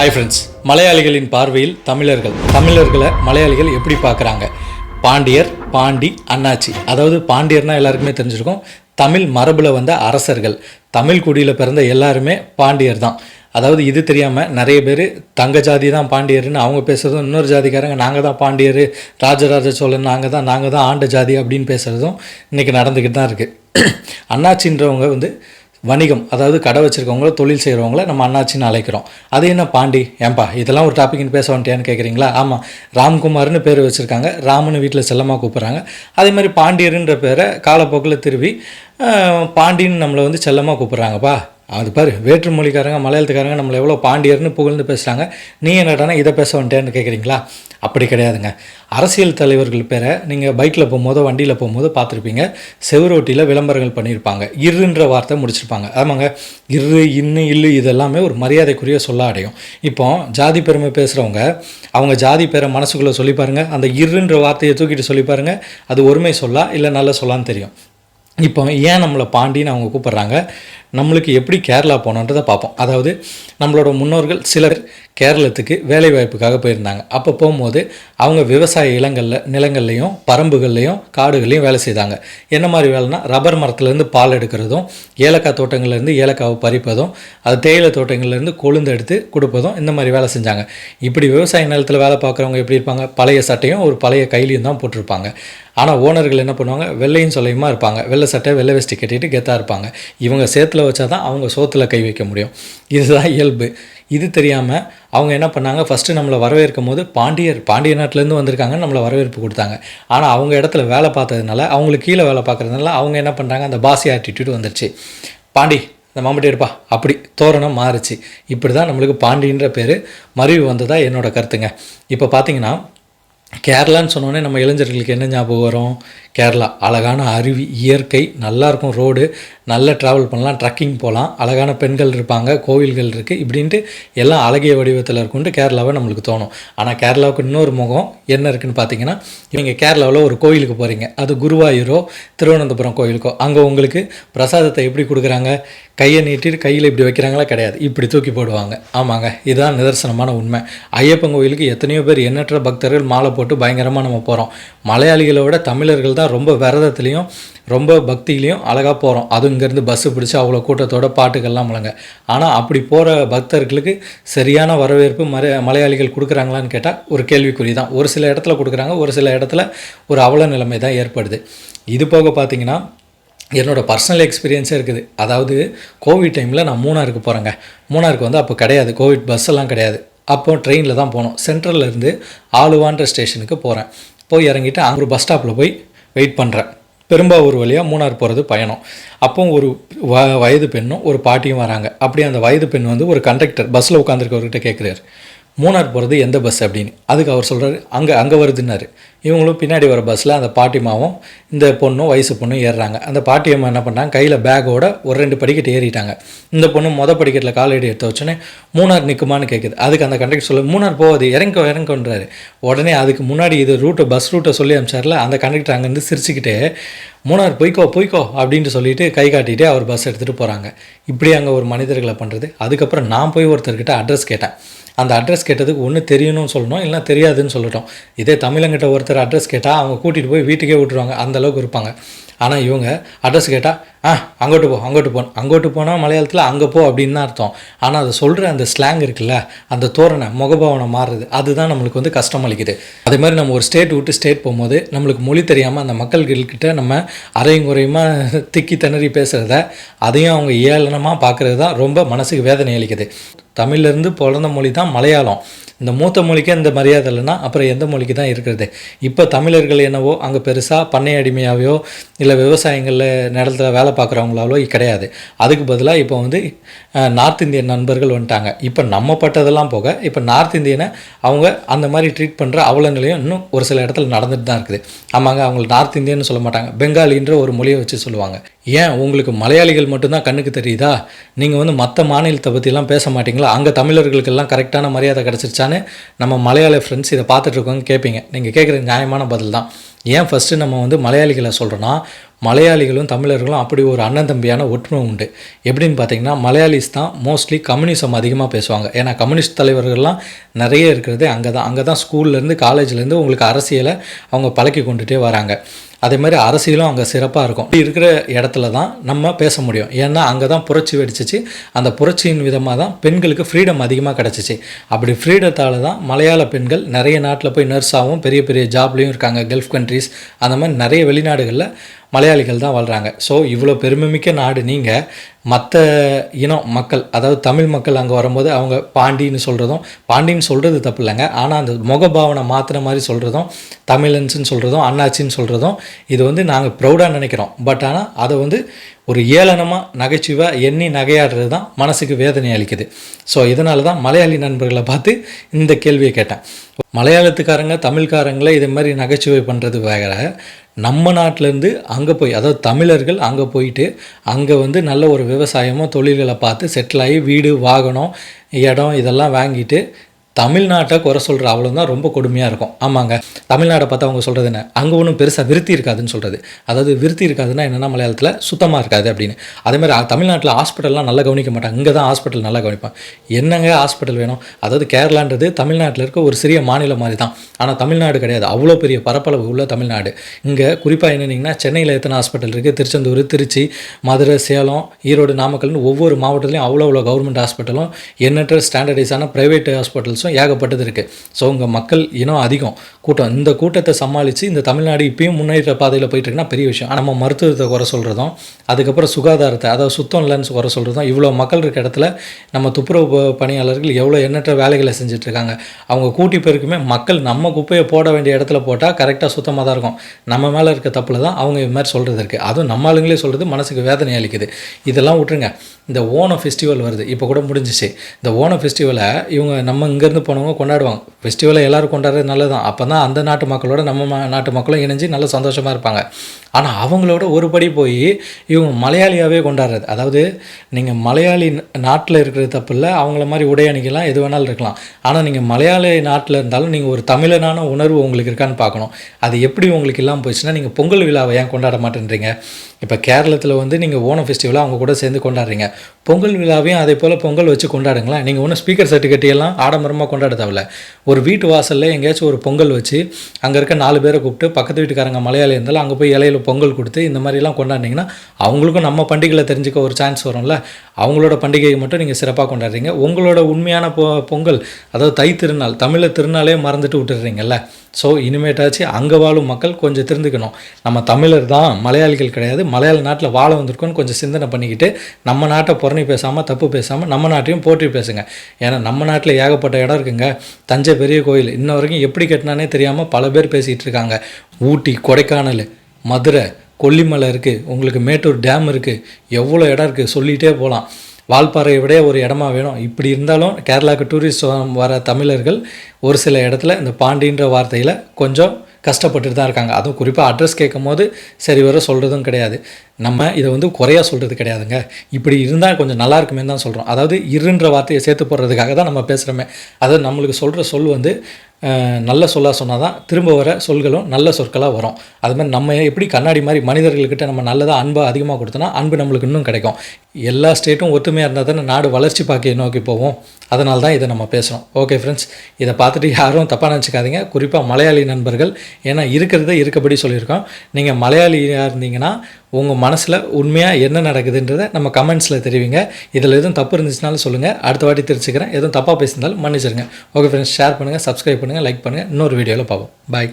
Hi friends மலையாளிகளின் பார்வையில் தமிழர்கள். தமிழர்களை மலையாளிகள் எப்படி பார்க்குறாங்க? பாண்டியர் பாண்டி அண்ணாச்சி. அதாவது பாண்டியர்னால் எல்லாருக்குமே தெரிஞ்சிருக்கும். தமிழ் மரபில் வந்த அரசர்கள். தமிழ் குடியில் பிறந்த எல்லாருமே பாண்டியர் தான் அதாவது இது தெரியாமல் நிறைய பேர் தங்க ஜாதி தான் பாண்டியர்னு அவங்க பேசுகிறதும் இன்னொரு ஜாதிக்காரங்க நாங்கள் தான் பாண்டியர். ராஜராஜ சோழன் நாங்கள் தான் நாங்கள் தான் ஆண்ட ஜாதி அப்படின்னு பேசுகிறதும் இன்றைக்கி நடந்துக்கிட்டு தான் இருக்குது அண்ணாச்சின்றவங்க வந்து வணிகம் அதாவது கடை வச்சுருக்கவங்கள தொழில் செய்கிறவங்கள நம்ம அண்ணாச்சின்னு அழைக்கிறோம். அது என்ன பாண்டி? ஏன்பா இதெல்லாம் ஒரு டாப்பிக்னு பேச வந்துட்டியான்னு கேட்குறீங்களா ஆமாம் ராம்குமார்னு பேர் வச்சுருக்காங்க. ராமனு வீட்டில் செல்லமாக கூப்பிட்றாங்க. அதே மாதிரி பாண்டியருன்ற பேரை காலப்போக்கில் திருவி பாண்டின்னு நம்மளை வந்து செல்லமாக கூப்பிட்றாங்கப்பா. அது பாரு வேற்று மொழிக்காரங்க மலையாளத்துக்காரங்க நம்மளை எவ்வளோ பாண்டியர்னு புகழ்ந்து பேசுகிறாங்க நீ என்னடானா இதை பேச வந்துட்டேன்னு கேட்குறீங்களா அப்படி கிடையாதுங்க. அரசியல் தலைவர்கள் பேரை நீங்கள் பைக்கில் போகும்போதோ வண்டியில் போகும்போது பார்த்துருப்பீங்க. செவரோட்டியில் விளம்பரங்கள் பண்ணியிருப்பாங்க. இருன்ற வார்த்தை முடிச்சிருப்பாங்க. ஆமாங்க. இரு இன்னு இல்லு இதெல்லாமே ஒரு மரியாதைக்குரிய சொல்ல அடையும். இப்போ ஜாதி பெருமை பேசுகிறவங்க அவங்க ஜாதி பேரை மனசுக்குள்ளே சொல்லி பாருங்கள் அந்த இருன்ற வார்த்தையை தூக்கிட்டு சொல்லி பாருங்கள் அது ஒருமை சொல்லா இல்லை நல்ல சொல்லான்னு தெரியும். இப்போ ஏன் நம்மளை பாண்டின்னு அவங்க கூப்பிட்றாங்க? நம்மளுக்கு எப்படி கேரளா போனோன்றதை பார்ப்போம். அதாவது நம்மளோட முன்னோர்கள் சிலர் கேரளத்துக்கு வேலை வாய்ப்புக்காக போயிருந்தாங்க. அப்போ போகும்போது அவங்க விவசாய இளங்களில் நிலங்கள்லையும் பரம்புகள்லையும் காடுகள்லையும் வேலை செய்தாங்க. என்ன மாதிரி வேலைனா ரப்பர் மரத்துலேருந்து பால் எடுக்கிறதும் ஏலக்காய் தோட்டங்கள்லேருந்து ஏலக்காவை பறிப்பதும் அது தேயிலை தோட்டங்கள்லேருந்து கொழுந்து எடுத்து கொடுப்பதும் இந்த மாதிரி வேலை செஞ்சாங்க. இப்படி விவசாய நிலத்தில் வேலை பார்க்குறவங்க எப்படி இருப்பாங்க? பழைய சட்டையும் ஒரு பழைய கைலியும் தான் போட்டிருப்பாங்க. ஆனால் ஓனர்கள் என்ன பண்ணுவாங்க? வெள்ளையும் சொல்லையுமா இருப்பாங்க. வெள்ளை சட்டை வெள்ளை வெஸ்டி கட்டிட்டு கெத்தாக இருப்பாங்க. இவங்க சேத்துல வச்சா தான் அவங்க சோத்துல கை வைக்க முடியும். இதுதான் இயல்பு. இது தெரியாமல் அவங்க என்ன பண்ணாங்க? ஃபஸ்ட்டு நம்மளை வரவேற்கும் போது பாண்டியர் பாண்டிய நாட்டிலேருந்து வந்திருக்காங்க நம்மளை வரவேற்பு கொடுத்தாங்க. ஆனால் அவங்க இடத்துல வேலை பார்த்ததுனால அவங்களுக்கு கீழே வேலை பார்க்குறதுனால அவங்க என்ன பண்ணுறாங்க அந்த பாசி ஆட்டிடியூட் வந்துருச்சு. பாண்டி இந்த மாம்பட்டி எடுப்பா. அப்படி தோரணம் மாறுச்சு. இப்படி தான் நம்மளுக்கு பாண்டின்ற பேர் மறைவு வந்ததாக என்னோடய கருத்துங்க. இப்போ பார்த்தீங்கன்னா கேரளான்னு சொன்னோன்னே நம்ம இளைஞர்களுக்கு என்ன ஞாபகம் வரும்? கேரளா. அழகான அருவி இயற்கை நல்லாயிருக்கும் ரோடு நல்ல ட்ராவல் பண்ணலாம் ட்ரக்கிங் போகலாம் அழகான பெண்கள் இருப்பாங்க கோவில்கள் இருக்குது இப்படின்ட்டு எல்லாம் அழகிய வடிவத்தில் இருக்குன்ட்டு கேரளாவை நம்மளுக்கு தோணும். ஆனால் கேரளாவுக்கு இன்னொரு முகம் என்ன இருக்குதுன்னு பார்த்தீங்கன்னா நீங்கள் கேரளாவில் ஒரு கோயிலுக்கு போகிறீங்க அது குருவாயூரோ திருவனந்தபுரம் கோயிலுக்கோ. அங்கே உங்களுக்கு பிரசாதத்தை எப்படி கொடுக்குறாங்க? கையை நீட்டிட்டு கையில் இப்படி வைக்கிறாங்களா? கிடையாது. இப்படி தூக்கி போடுவாங்க. ஆமாங்க. இதுதான் நிதர்சனமான உண்மை. ஐயப்பன் கோயிலுக்கு எத்தனையோ பேர் எண்ணற்ற பக்தர்கள் மாலை போட்டு பயங்கரமாக நம்ம போகிறோம் மலையாளிகளை விட தமிழர்கள் தான் ரொம்ப விரதத்துலேயும் ரொம்ப பக்தியிலையும் அழகாக போகிறோம் அதுவும் இங்கேருந்து பஸ்ஸு பிடிச்சி அவ்வளோ கூட்டத்தோட பாட்டுக்கெல்லாம் முழங்க. ஆனால் அப்படி போகிற பக்தர்களுக்கு சரியான வரவேற்பு மர மலையாளிகள் கொடுக்குறாங்களான்னு கேட்டால் ஒரு கேள்விக்குறி தான். ஒரு சில இடத்துல கொடுக்குறாங்க ஒரு சில இடத்துல ஒரு அவல நிலைமை தான் ஏற்படுது. இது போக பார்த்தீங்கன்னா என்னோட பர்சனல் எக்ஸ்பீரியன்ஸே இருக்குது. அதாவது கோவிட் டைமில் நான் மூணாருக்கு போகிறேங்க மூணாருக்கு வந்து அப்போ கிடையாது. கோவிட் பஸ் எல்லாம் கிடையாது. அப்போ ட்ரெயினில் தான் போனோம். சென்ட்ரல்லேருந்து ஆளுவான்ற ஸ்டேஷனுக்கு போகிறேன் போய் இறங்கிட்டு அங்கே ஒரு பஸ் ஸ்டாப்பில் போய் வெயிட் பண்ணுறேன் பெரும்பாவூர் வழியாக மூணார் போகிறது பயணம். அப்போ ஒரு வ வயது பெண்ணும் ஒரு பாட்டியும் வராங்க. அப்படியே அந்த வயது பெண் வந்து ஒரு கண்டக்டர் பஸ்ஸில் உட்காந்துருக்கவர்கிட்ட கேட்குறாரு மூணார் போகிறது எந்த பஸ் அப்படின்னு. அதுக்கு அவர் சொல்கிறாரு அங்கே அங்கே வருதுன்னாரு. இவங்களும் பின்னாடி வர பஸ்ஸில் அந்த பாட்டிமாவும் இந்த பொண்ணும் வயசு பொண்ணும் ஏறுறாங்க. அந்த பாட்டியம்மா என்ன பண்ணாங்க கையில் பேக்கோட ஒரு ரெண்டு படிக்கட்டு ஏறிட்டாங்க. இந்த பொண்ணு மொதல் படிக்கட்டில் காலடி எடுத்து வச்சோன்னே மூணார் நிற்குமான்னு கேட்குது அதுக்கு அந்த கண்டக்டர் சொல்ல மூணார் போகாது இறங்க இறங்கன்றாரு. உடனே அதுக்கு முன்னாடி இது ரூட்டை பஸ் ரூட்டை சொல்லி அனுப்பிச்சார்ல அந்த கண்டக்டர் அங்கேருந்து சிரிச்சுக்கிட்டே மூணார் போய்க்கோ போய்க்கோ அப்படின்ட்டு சொல்லிட்டு கை காட்டிகிட்டே அவர் பஸ் எடுத்துகிட்டு போகிறாங்க இப்படி அங்கே ஒரு மனிதர்களை பண்ணுறது அதுக்கப்புறம் நான் போய் ஒருத்தர்கிட்ட அட்ரஸ் கேட்டேன். அந்த அட்ரஸ் கேட்டதுக்கு ஒன்று தெரியணும்னு சொல்லணும் இல்லை தெரியாதுன்னு சொல்லட்டும். இதே தமிழங்கிட்ட ஒருத்தர் அட்ரஸ் கேட்டால் அவங்க கூட்டிகிட்டு போய் வீட்டுக்கே விட்டுருவாங்க. அந்த அளவுக்கு இருப்பாங்க. ஆனால் இவங்க அட்ரஸ் கேட்டால் ஆ அங்கோட்டு போ அங்கோட்டு போ அங்கோட்டு போனால் மலையாளத்தில் அங்கே போ அப்படின்னு தான் அர்த்தம். ஆனால் அதை சொல்கிற அந்த ஸ்லாங் இருக்குல்ல அந்த தோரணை முகபாவனை மாறுறது அதுதான் நம்மளுக்கு வந்து கஷ்டம் அளிக்குது. அதே மாதிரி நம்ம ஒரு ஸ்டேட் விட்டு ஸ்டேட் போகும்போது நம்மளுக்கு மொழி தெரியாமல் அந்த மக்கள்கிட்ட நம்ம அரையும் குறையுமா திக்கி திணறி பேசுகிறத அதையும் அவங்க ஏளனமாக பார்க்குறது தான் ரொம்ப மனசுக்கு வேதனை அளிக்குது. தமிழ்லேருந்து பிறந்த மொழி தான் மலையாளம். இந்த மூத்த மொழிக்கே இந்த மரியாதை இல்லைன்னா அப்புறம் எந்த மொழிக்கு தான் இருக்கிறது? இப்போ தமிழர்கள் என்னவோ அங்கே பெருசாக பண்ணை அடிமையாவையோ இல்லை விவசாயங்களில் நிலத்தில் வேலை பார்க்குறவங்களாலோ கிடையாது. அதுக்கு பதிலாக இப்போ வந்து நார்த் இந்தியன் நண்பர்கள் வந்துட்டாங்க. இப்போ நம்ம பட்டதெல்லாம் போக இப்போ நார்த் இந்தியனை அவங்க அந்த மாதிரி ட்ரீட் பண்ணுற அவலங்களையும் இன்னும் ஒரு சில இடத்துல நடந்துட்டு தான் இருக்குது. ஆமாங்க அவங்கள நார்த் இந்தியன்னு சொல்ல மாட்டாங்க. பெங்காலின்ற ஒரு மொழியை வச்சு சொல்லுவாங்க. ஏன் உங்களுக்கு மலையாளிகள் மட்டும்தான் கண்ணுக்கு தெரியுதா? நீங்கள் வந்து மற்ற மாநிலத்தை பற்றிலாம் பேச மாட்டீங்களா? அங்கே தமிழர்களுக்கெல்லாம் கரெக்டான மரியாதை கிடச்சிருச்சான்னு நம்ம மலையாள ஃப்ரெண்ட்ஸ் இதை பார்த்துட்ருக்கோங்க கேட்பீங்க நீங்கள் கேட்குற நியாயமான பதில் தான் ஏன் ஃபஸ்ட்டு நம்ம வந்து மலையாளிகளை சொல்கிறோன்னா மலையாளிகளும் தமிழர்களும் அப்படி ஒரு அண்ணன் தம்பியான ஒற்றுமை உண்டு. எப்படின்னு பார்த்தீங்கன்னா மலையாளிஸ் தான் மோஸ்ட்லி கம்யூனிசம் அதிகமாக பேசுவாங்க. ஏன்னா கம்யூனிஸ்ட் தலைவர்கள்லாம் நிறைய இருக்கிறது அங்கே தான் அங்கே தான் ஸ்கூல்லேருந்து காலேஜ்லேருந்து உங்களுக்கு அரசியலை அவங்க பழக்கி கொண்டுட்டே வராங்க. அதே மாதிரி அரசியலும் அங்கே சிறப்பாக இருக்கும். இப்படி இருக்கிற இடத்துல தான் நம்ம பேச முடியும். ஏன்னா அங்கே தான் புரட்சி வெடிச்சிச்சு. அந்த புரட்சியின் விதமாக தான் பெண்களுக்கு ஃப்ரீடம் அதிகமாக கிடச்சிச்சு. அப்படி ஃப்ரீடத்தால் தான் மலையாள பெண்கள் நிறைய நாட்டில் போய் நர்ஸாகவும் பெரிய பெரிய ஜாப்லேயும் இருக்காங்க. கல்ஃப் கண்ட்ரீஸ் அந்த மாதிரி நிறைய வெளிநாடுகளில் மலையாளிகள் தான் வாழ்கிறாங்க ஸோ இவ்வளோ பெருமைமிக்க நாடு நீங்கள் மற்ற இனம் மக்கள் அதாவது தமிழ் மக்கள் அங்கே வரும்போது அவங்க பாண்டின்னு சொல்கிறதும் பாண்டின்னு சொல்கிறது தப்பு இல்லைங்க ஆனால் அந்த முகபாவனை மாற்றுற மாதிரி சொல்கிறதும் தமிழன்ஸுன்னு சொல்கிறதும் அண்ணாச்சின்னு சொல்கிறதும் இது வந்து நாங்கள் ப்ரௌடாக நினைக்கிறோம். பட் ஆனால் அதை வந்து ஒரு ஏளனமாக நகைச்சுவாக எண்ணி நகையாடுறது தான் மனசுக்கு வேதனை அளிக்குது. ஸோ இதனால தான் மலையாளி நண்பர்களை பார்த்து இந்த கேள்வியை கேட்டேன். மலையாளத்துக்காரங்க தமிழ்காரங்களே இது மாதிரி நகைச்சுவை பண்ணுறது வேற. நம்ம நாட்டிலேருந்து அங்கே போய் அதாவது தமிழர்கள் அங்கே போயிட்டு அங்கே வந்து நல்ல ஒரு விவசாயமோ தொழில்களை பார்த்து செட்டில் ஆகி வீடு வாகனம் இடம் இதெல்லாம் வாங்கிட்டு தமிழ்நாட்டை குறை சொல்கிற அவ்வளோ தான் ரொம்ப கொடுமையாக இருக்கும். ஆமாங்க. தமிழ்நாடை பார்த்தா அவங்க சொல்கிறது என்ன? அங்கே ஒன்றும் பெருசாக விருத்தி இருக்காதுன்னு சொல்கிறது அதாவது விருத்தி இருக்காதுன்னா என்னென்னா மலையாளத்தில் சுத்தமாக இருக்காது அப்படின்னு. அதேமாதிரி தமிழ்நாட்டில் ஹாஸ்பிட்டல்லாம் நல்லா கவனிக்க மாட்டாங்க. இங்கே தான் ஹாஸ்பிட்டல் நல்லா கவனிப்பான் என்னங்க ஹாஸ்பிட்டல் வேணும்? அதாவது கேரளான்றது தமிழ்நாட்டில் இருக்க ஒரு சிறிய மாநிலம் மாதிரி தான். ஆனால் தமிழ்நாடு கிடையாது. அவ்வளோ பெரிய பரப்பளவு உள்ள தமிழ்நாடு. இங்கே குறிப்பாக என்னன்னீங்கன்னா சென்னையில் எத்தனை ஹாஸ்பிட்டல் இருக்குது திருச்செந்தூர் திருச்சி மதுரை சேலம் ஈரோடு நாமக்கல்னு ஒவ்வொரு மாவட்டத்துலையும் அவ்வளோ அவ்வளோ கவர்மெண்ட் ஹாஸ்பிட்டலும் எண்ணற்ற ஸ்டாண்டர்டைஸான ப்ரைவேட் ப்ராப்ளம்ஸும் ஏகப்பட்டது இருக்குது ஸோ உங்கள் மக்கள் இனம் அதிகம். கூட்டம் இந்த கூட்டத்தை சமாளித்து இந்த தமிழ்நாடு இப்பயும் முன்னேற்ற பாதையில் போயிட்டுருக்குன்னா பெரிய விஷயம். ஆனால் நம்ம மருத்துவத்தை குறை சொல்கிறதும் அதுக்கப்புறம் சுகாதாரத்தை அதாவது சுத்தம் இல்லைன்னு குறை சொல்கிறதும் இவ்வளோ மக்கள் இருக்க இடத்துல நம்ம துப்புரவு ப- பணியாளர்கள் எவ்வளோ எண்ணற்ற வேலைகளை செஞ்சிட்ருக்காங்க. அவங்க கூட்டி பேருக்குமே மக்கள் நம்ம குப்பையை போட வேண்டிய இடத்துல போட்டால் கரெக்டாக சுத்தமாக தான் இருக்கும். நம்ம மேலே இருக்க தப்பில் தான் அவங்க இது மாதிரி சொல்கிறது இருக்குது அதுவும் நம்ம ஆளுங்களே சொல்கிறது மனசுக்கு வேதனை அளிக்குது. இதெல்லாம் விட்டுருங்க. இந்த ஓணம் ஃபெஸ்டிவல் வருது. இப்போ கூட முடிஞ்சிச்சு. இந்த ஓணம் ஃபெஸ்டிவலை இவங்க நம்ம இங்கே இங்கேருந்து போனவங்க கொண்டாடுவாங்க. ஃபெஸ்டிவலை எல்லோரும் கொண்டாடுறது நல்லது தான் அப்போ தான் அந்த நாட்டு மக்களோட நம்ம நாட்டு மக்களும் இணைஞ்சு நல்ல சந்தோஷமாக இருப்பாங்க. ஆனால் அவங்களோட ஒரு படி போய் இவங்க மலையாளியாகவே கொண்டாடுறது. அதாவது நீங்கள் மலையாளி நாட்டில் இருக்கிறது தப்பு இல்லை. அவங்கள மாதிரி உடை அணிக்கலாம் எது வேணாலும் இருக்கலாம். ஆனால் நீங்கள் மலையாளி நாட்டில் இருந்தாலும் நீங்கள் ஒரு தமிழனான உணர்வு உங்களுக்கு இருக்கான்னு பார்க்கணும். அது எப்படி உங்களுக்கு இல்லாமல் போயிடுச்சுன்னா நீங்கள் பொங்கல் விழாவை ஏன் கொண்டாட மாட்டேன்றீங்க? இப்போ கேரளத்தில் வந்து நீங்கள் ஓணம் ஃபெஸ்டிவலாக அவங்க கூட சேர்ந்து கொண்டாடுறீங்க. பொங்கல் விழாவையும் அதே போல் பொங்கல் வச்சு கொண்டாடுங்களேன். நீங்கள் ஒன்றும் ஸ்பீக்கர் செட்டு எல்லாம் ஆடம்பரமாக கொண்டாட தேவையில்ல ஒரு வீட்டு வாசலில் எங்கேயாச்சும் ஒரு பொங்கல் வச்சு அங்கே இருக்க நாலு பேரை கூப்பிட்டு பக்கத்து வீட்டுக்காரங்க மலையாளி இருந்தாலும் அங்கே போய் இலையில பொங்கல் கொடுத்து இந்த மாதிரிலாம் கொண்டாடினீங்கன்னா அவங்களுக்கும் நம்ம பண்டிகையில் தெரிஞ்சுக்க ஒரு சான்ஸ் வரும்ல. அவங்களோட பண்டிகையை மட்டும் நீங்கள் சிறப்பாக கொண்டாடுறீங்க. உங்களோட உண்மையான பொ பொங்கல் அதாவது தை திருநாள் தமிழர் திருநாளே மறந்துட்டு விட்டுறீங்கல்ல ஸோ இனிமேட்டாச்சு அங்கே வாழும் மக்கள் கொஞ்சம் தெரிஞ்சுக்கணும். நம்ம தமிழர் தான் மலையாளிகள் கிடையாது. மலையாள நாட்டில் வாழ வந்திருக்கோன்னு கொஞ்சம் சிந்தனை பண்ணிக்கிட்டு நம்ம நாட்டை புறணி பேசாமல் தப்பு பேசாமல் நம்ம நாட்டையும் போற்றி பேசுங்க. ஏன்னா நம்ம நாட்டில் ஏகப்பட்ட இடம் இருக்குங்க. தஞ்சை பெரிய கோயில். இன்ன வரைக்கும் எப்படி கட்டினானே தெரியாமல் பல பேர் பேசிகிட்டு இருக்காங்க. ஊட்டி கொடைக்கானல் மதுரை கொல்லிமலை இருக்குது உங்களுக்கு மேட்டூர் டேம் இருக்குது எவ்வளோ இடம் இருக்குது சொல்லிகிட்டே போகலாம் வால்பாறையை விட ஒரு இடமா வேணும். இப்படி இருந்தாலும் கேரளாவுக்கு டூரிஸ்ட் வர தமிழர்கள் ஒரு சில இடத்துல இந்த பாண்டின்ற வார்த்தையில் கொஞ்சம் கஷ்டப்பட்டுட்டு தான் இருக்காங்க. அதுவும் குறிப்பாக அட்ரஸ் கேட்கும் போது சரி வர சொல்கிறதும் கிடையாது. நம்ம இதை வந்து குறையாக சொல்கிறது கிடையாதுங்க. இப்படி இருந்தால் கொஞ்சம் நல்லா இருக்குமே தான் சொல்கிறோம் அதாவது இருன்ற வார்த்தையை சேர்த்து போடுறதுக்காக தான் நம்ம பேசுகிறோமே அதாவது நம்மளுக்கு சொல்கிற சொல் வந்து நல்ல சொல்லாக சொன்னால் தான் திரும்ப வர சொல்களும் நல்ல சொற்களாக வரும். அது மாதிரி நம்ம எப்படி கண்ணாடி மாதிரி மனிதர்கள்கிட்ட நம்ம நல்லதாக அன்பாக அதிகமாக கொடுத்தோன்னா அன்பு நம்மளுக்கு இன்னும் கிடைக்கும். எல்லா ஸ்டேட்டும் ஒற்றுமையாக இருந்தால் தானே நாடு வளர்ச்சி பார்க்க நோக்கி போவோம் அதனால தான் இதை நம்ம பேசுகிறோம் ஓகே ஃப்ரெண்ட்ஸ் இதை பார்த்துட்டு யாரும் தப்பாக நினச்சிக்காதீங்க. குறிப்பாக மலையாளி நண்பர்கள் ஏன்னா இருக்கிறத இருக்கபடி சொல்லியிருக்கோம். நீங்கள் மலையாளியாக இருந்தீங்கன்னா உங்கள் மனசில் உண்மையாக என்ன நடக்குதுன்றதை நம்ம கமெண்ட்ஸில் தெரிவிங்க. இதில் எதுவும் தப்பு இருந்துச்சுனாலும் சொல்லுங்கள் அடுத்த வாட்டி தெரிஞ்சுக்கிறேன். எதுவும் தப்பாக பேசியிருந்தாலும் மன்னிச்சிருங்க. ஓகே ஃப்ரெண்ட்ஸ் ஷேர் பண்ணுங்கள் சப்ஸ்கிரைப் பண்ணுங்கள் லைக் பண்ணுங்கள் இன்னொரு வீடியோவில் பார்ப்போம். பாய்